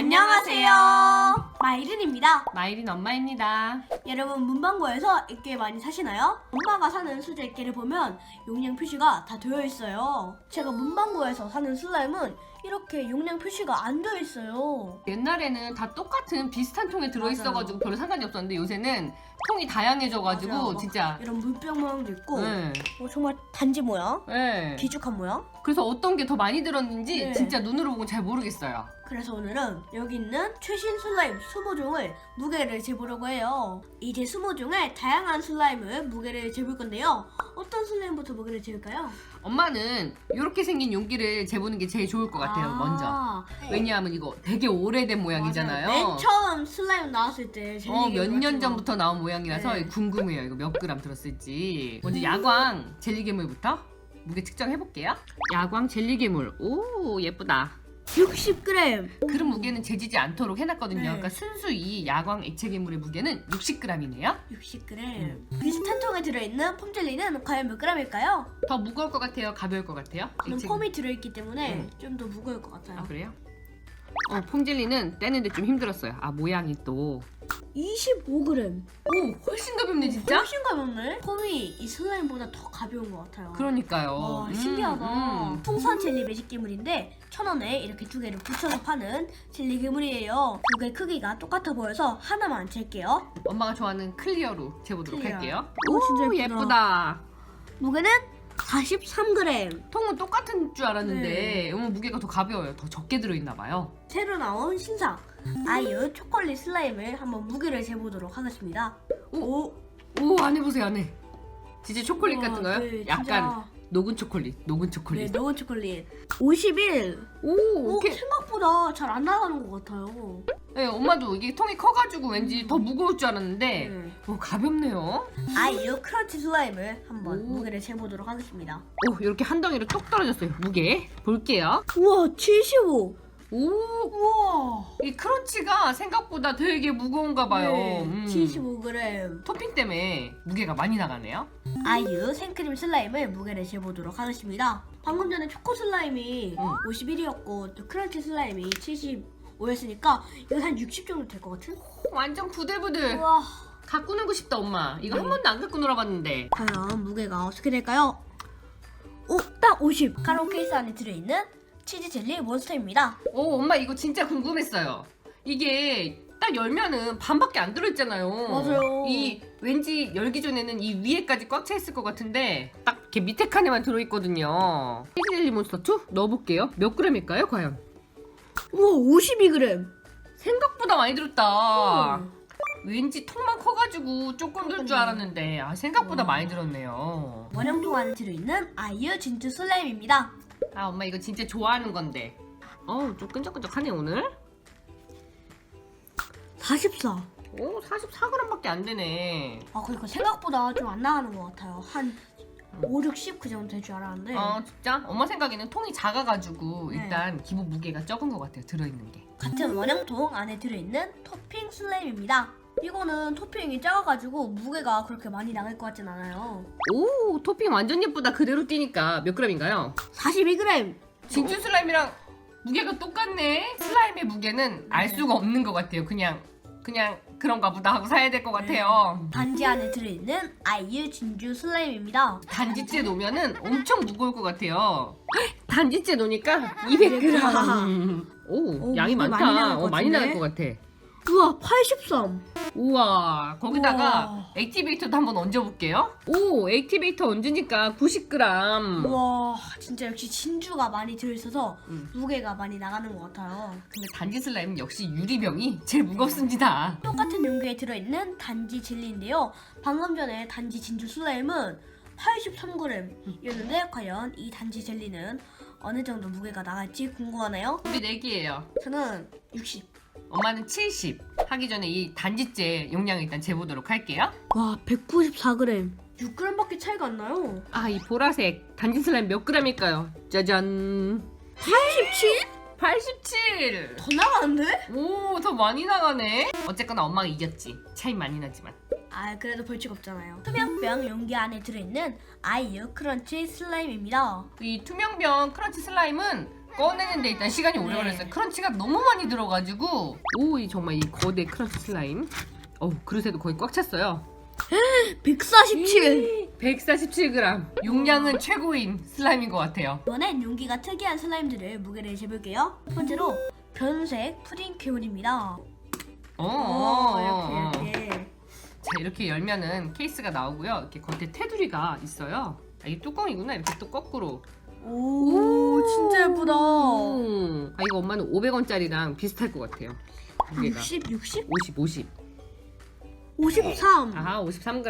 안녕하세요. 마이른입니다. 마이린 엄마입니다. 여러분 문방구에서 액계 많이 사시나요? 엄마가 사는 수제 액계를 보면 용량 표시가 다 되어 있어요. 제가 문방구에서 사는 슬라임은 이렇게 용량 표시가 안 되어 있어요. 옛날에는 다 똑같은 비슷한 통에 들어있어가지고 별로 상관이 없었는데 요새는 통이 다양해져가지고 맞아요. 진짜. 이런 물병 모양도 있고 네. 어, 정말 단지 모양, 네. 길쭉한 모양. 그래서 어떤 게 더 많이 들었는지 네. 진짜 눈으로 보고 잘 모르겠어요. 그래서 오늘은 여기 있는 최신 슬라임 20종을 무게를 재보려고 해요. 이제 20종의 다양한 슬라임을 무게를 재볼 건데요. 어떤 슬라임부터 무게를 재볼까요? 엄마는 이렇게 생긴 용기를 재보는 게 제일 좋을 것 같아요. 먼저. 왜냐하면 이거 되게 오래된 모양이잖아요. 네. 맨 처음 슬라임 나왔을 때 어, 몇년 젤리괴물 전부터 나온 모양이라서 네. 궁금해요. 이거 몇 그램 들었을지. 먼저 야광 젤리괴물부터 무게 측정해 볼게요. 야광 젤리괴물. 오, 예쁘다. 60g. 그런 무게는 재지지 않도록 해놨거든요. 네. 그러니까 순수 이 야광 액체 괴물의 무게는 60g이네요. 60g. 음. 비슷한 통에 들어있는 폼 젤리는 과연 몇 g일까요? 더 무거울 것 같아요? 가벼울 것 같아요? 저는 액체 폼이 들어있기 때문에 음. 좀더 무거울 것 같아요. 아 그래요? 어, 폼젤리는 떼는데 좀 힘들었어요. 아 모양이 또. 25g. 오 훨씬 가볍네 진짜. 훨씬 가볍네. 폼이 이 슬라임보다 더 가벼운 것 같아요. 그러니까요. 와 음, 신기하다. 음. 풍선 젤리 매직 괴물인데 천 원에 이렇게 두 개를 붙여서 파는 젤리 괴물이에요. 두 개 크기가 똑같아 보여서 하나만 잴게요. 엄마가 좋아하는 클리어로 재보도록 클리어. 할게요. 오, 진짜 예쁘다. 예쁘다. 무게는 43g. 통은 똑같은 줄 알았는데 네. 어머 무게가 더 가벼워요. 더 적게 들어있나 봐요. 새로 나온 신상 아이유 초콜릿 슬라임을 한번 무게를 재보도록 하겠습니다. 오, 오 안에 보세요 안에. 진짜 초콜릿 우와, 같은 거요? 네, 약간 진짜. 녹은 초콜릿, 녹은 네, 초콜릿. 녹은 초콜릿. 51. 오, 오, 이렇게. 생각보다 잘 안 나가는 것 같아요. 네, 엄마도 이게 통이 커가지고 왠지 더 무거울 줄 알았는데, 네. 오, 가볍네요. 아이유 크런치 슬라임을 한번 오. 무게를 재보도록 하겠습니다. 오, 이렇게 한 덩이로 뚝 떨어졌어요. 무게. 볼게요. 우와, 75. 오, 우와. 이 크런치가 생각보다 되게 무거운가 봐요. 네, 음. 75g. 토핑 때문에 무게가 많이 나가네요. 아이유 생크림 슬라임을 무게를 재보도록 하겠습니다. 방금 전에 초코 슬라임이 응. 51이었고 또 크런치 슬라임이 75였으니까 이거 한60 정도 될 것 같은? 완전 부들부들. 우와. 갖고 놀고 싶다, 엄마. 이거 네. 한 번도 안 갖고 놀아봤는데. 과연 무게가 어떻게 될까요? 오, 딱 50. 카론 케이스 안에 들어있는 치즈 젤리 몬스터입니다. 오, 엄마 이거 진짜 궁금했어요. 이게 딱 열면은 반밖에 안 들어있잖아요. 맞아요. 이 왠지 열기 전에는 이 위에까지 꽉 차 있을 것 같은데 딱 이렇게 밑에 칸에만 들어있거든요. 치즈 젤리 몬스터 2 넣어볼게요. 몇 그램일까요, 과연? 우와, 52g. 생각보다 많이 들었다. 음. 왠지 통만 커가지고 조금 들 줄 알았는데 아, 생각보다 와. 많이 들었네요. 원형통 안에 들어있는 아이유 진주 슬라임입니다. 아 엄마 이거 진짜 좋아하는 건데. 어우 좀 끈적끈적하네 오늘. 44. 오 44g밖에 안 되네. 아, 그러니까 생각보다 좀 안 나가는 것 같아요. 한 5, 60그 정도 될 줄 알았는데. 아 진짜? 엄마 생각에는 통이 작아가지고 네. 일단 기본 무게가 적은 것 같아요 들어있는 게. 같은 원형통 안에 들어있는 토핑 슬라임입니다. 이거는 토핑이 작아가지고 무게가 그렇게 많이 나갈 것 같진 않아요. 오 토핑 완전 예쁘다 그대로 띄니까 몇 g인가요? 42g. 진주 슬라임이랑 무게가 똑같네. 슬라임의 무게는 알 네. 수가 없는 것 같아요. 그냥 그냥 그런가 보다 하고 사야 될 것 같아요. 단지 안에 들어있는 아이유 진주 슬라임입니다. 단지째 놓으면은 엄청 무거울 것 같아요. 단지째 놓으니까 200g. 오, 오, 양이 무게 많다. 많이 나갈 것 어, 많이 나갈 같은데? 것 같아. 우와, 83. 우와, 거기다가 우와. 액티베이터도 한번 얹어볼게요. 오, 액티베이터 얹으니까 90g. 우와, 진짜 역시 진주가 많이 들어있어서 음. 무게가 많이 나가는 것 같아요. 근데 단지 슬라임은 역시 유리병이 제일 무겁습니다. 똑같은 용기에 들어있는 단지 젤리인데요. 방금 전에 단지 진주 슬라임은 83g이었는데 과연 이 단지 젤리는 어느 정도 무게가 나갈지 궁금하네요. 우리 내기예요. 저는 60. 엄마는 70. 하기 전에 이 단지째 용량을 일단 재보도록 할게요. 와, 194g. 6g밖에 차이가 안 나요. 아, 이 보라색 단지 슬라임 몇 g일까요? 짜잔. 87? 87! 더 나가는데? 오, 더 많이 나가네. 어쨌거나 엄마가 이겼지. 차이 많이 나지만. 아, 그래도 벌칙 없잖아요. 투명병 용기 안에 들어있는 아이유 크런치 슬라임입니다. 이 투명병 크런치 슬라임은 꺼내는데 일단 시간이 오래 네. 걸렸어요. 크런치가 너무 많이 들어가지고 오, 이 정말 이 거대 크런치 슬라임. 어우, 그릇에도 거의 꽉 찼어요. 147. 147g. 용량은 최고인 슬라임인 것 같아요. 이번엔 용기가 특이한 슬라임들을 무게를 재볼게요. 첫 번째로 변색 괴물입니다. 어, 오, 어, 이렇게 이렇게. 자, 이렇게 열면은 케이스가 나오고요. 이렇게 겉에 테두리가 있어요. 아, 이 뚜껑이구나. 이렇게 또 거꾸로. 오, 진짜 예쁘다. 오. 아, 이거 엄마는 500원짜리랑 비슷할 것 같아요. 무게가. 60, 60, 50, 50. 53. 아, 53g.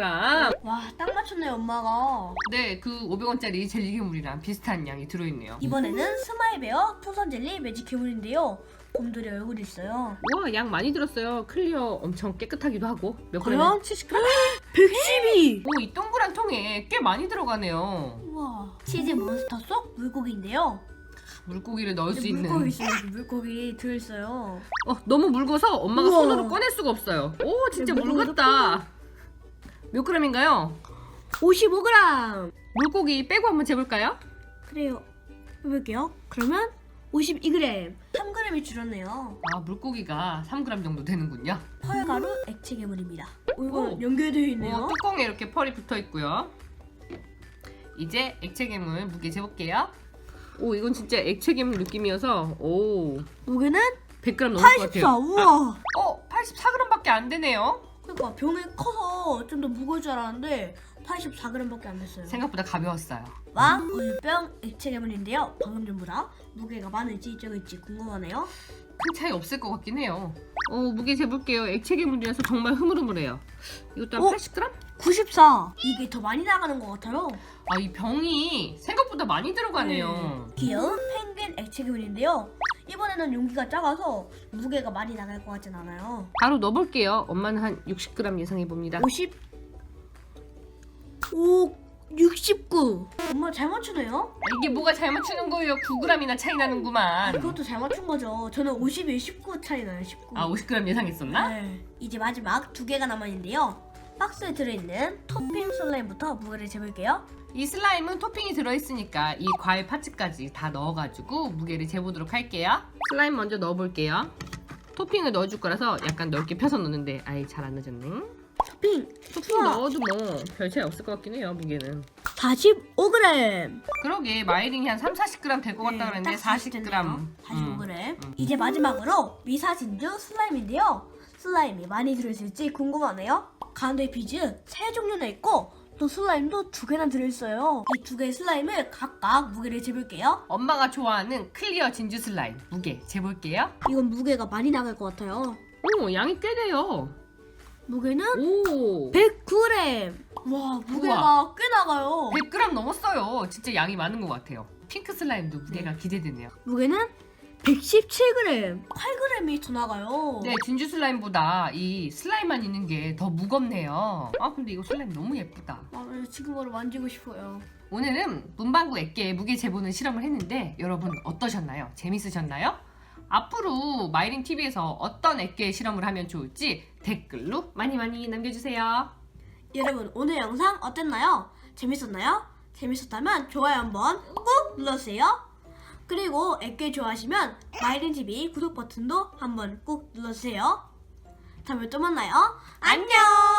와, 딱 맞췄네요, 엄마가. 네, 그 500원짜리 젤리 괴물이랑 비슷한 양이 들어있네요. 이번에는 스마일베어 풍선 젤리 매직 괴물인데요. 곰돌이 얼굴이 있어요. 와, 양 많이 들었어요. 클리어 엄청 깨끗하기도 하고. 몇 그램? 과연 70g? 112. 오, 이 동그란 통에 꽤 많이 들어가네요. 우와. 치즈 몬스터 속 물고기인데요. 물고기를 넣을 수 물고기 있는. 있어요. 여기 물고기 들어있어요. 어, 너무 묽어서 엄마가 우와. 손으로 꺼낼 수가 없어요. 오, 진짜 네, 물 같다. 몇 그램인가요? 55g. 물고기 빼고 한번 재볼까요? 그래요. 해볼게요. 그러면 52g. 3g이 줄었네요. 아, 물고기가 3g 정도 되는군요. 펄가루 액체 괴물입니다. 오, 이거 오. 연결되어 오, 있네요. 뚜껑에 이렇게 펄이 붙어 있고요. 이제 액체 괴물 무게 재볼게요. 오, 이건 진짜 액체 괴물 느낌이어서 오, 무게는 100g 넘을 것 84. 같아요. 우와. 어, 84g밖에 안 되네요. 그러니까 병이 커서 좀 더 무거울 줄 알았는데 84g밖에 안 됐어요. 생각보다 가벼웠어요. 왕 우유병 액체 괴물인데요. 방금 전보다 무게가 많을지 적을지 궁금하네요. 큰 차이 없을 것 같긴 해요. 어, 무게 재볼게요. 액체 괴물이라서 정말 흐물흐물해요. 이것도 한 어? 80g? 94. 이게 더 많이 나가는 것 같아요. 아, 이 병이 생각보다 많이 들어가네요. 귀여운 펭귄 액체 괴물인데요. 이번에는 용기가 작아서 무게가 많이 나갈 것 같진 않아요. 바로 넣어볼게요. 엄마는 한 60g 예상해 봅니다. 50. 오, 69. 엄마 잘 맞추네요. 아, 이게 뭐가 잘 맞추는 거예요? 9g이나 차이 나는구만. 이것도 잘 맞춘 거죠. 저는 51, 19 차이 나요. 19. 아, 50g 예상했었나? 네. 이제 마지막 두 개가 남아있는데요. 박스에 들어있는 토핑 슬라임부터 무게를 재볼게요. 이 슬라임은 토핑이 들어있으니까 이 과일 파츠까지 다 넣어가지고 무게를 재보도록 할게요. 슬라임 먼저 넣어볼게요. 토핑을 넣어줄 거라서 약간 넓게 펴서 넣는데 아예 잘 안 넣어졌네. 토핑 토핑 우와. 넣어도 뭐 별 차이 없을 것 같긴 해요 무게는. 45g. 그러게 마이링이 한 3, 40g 될 것 같다 그랬는데 네, 딱 40g. 45g. 음. 이제 마지막으로 미사진주 슬라임인데요. 슬라임이 많이 들어있을지 궁금하네요. 가운데 비즈 세 종류나 있고 또 슬라임도 두 개나 들어있어요. 이 두 개의 슬라임을 각각 무게를 재볼게요. 엄마가 좋아하는 클리어 진주 슬라임 무게 재볼게요. 이건 무게가 많이 나갈 것 같아요. 오 양이 꽤 돼요. 무게는 오 109g. 와 무게가 꽤 나가요. 100g 넘었어요. 진짜 양이 많은 것 같아요. 핑크 슬라임도 무게가 기대되네요. 무게는 117g. 8g이 더 나가요. 네, 진주 슬라임보다 이 슬라임만 있는 게 더 무겁네요. 아, 근데 이거 슬라임 너무 예쁘다. 아, 지금 바로 만지고 싶어요. 오늘은 문방구 액계 무게 재보는 실험을 했는데 여러분 어떠셨나요? 재밌으셨나요? 앞으로 마이린 TV에서 어떤 액계 실험을 하면 좋을지 댓글로 많이 많이 남겨주세요. 여러분 오늘 영상 어땠나요? 재밌었나요? 재밌었다면 좋아요 한번 꾹 눌러주세요. 그리고 액계 좋아하시면 마이린TV 구독 버튼도 한번 꾹 눌러주세요. 다음에 또 만나요. 안녕!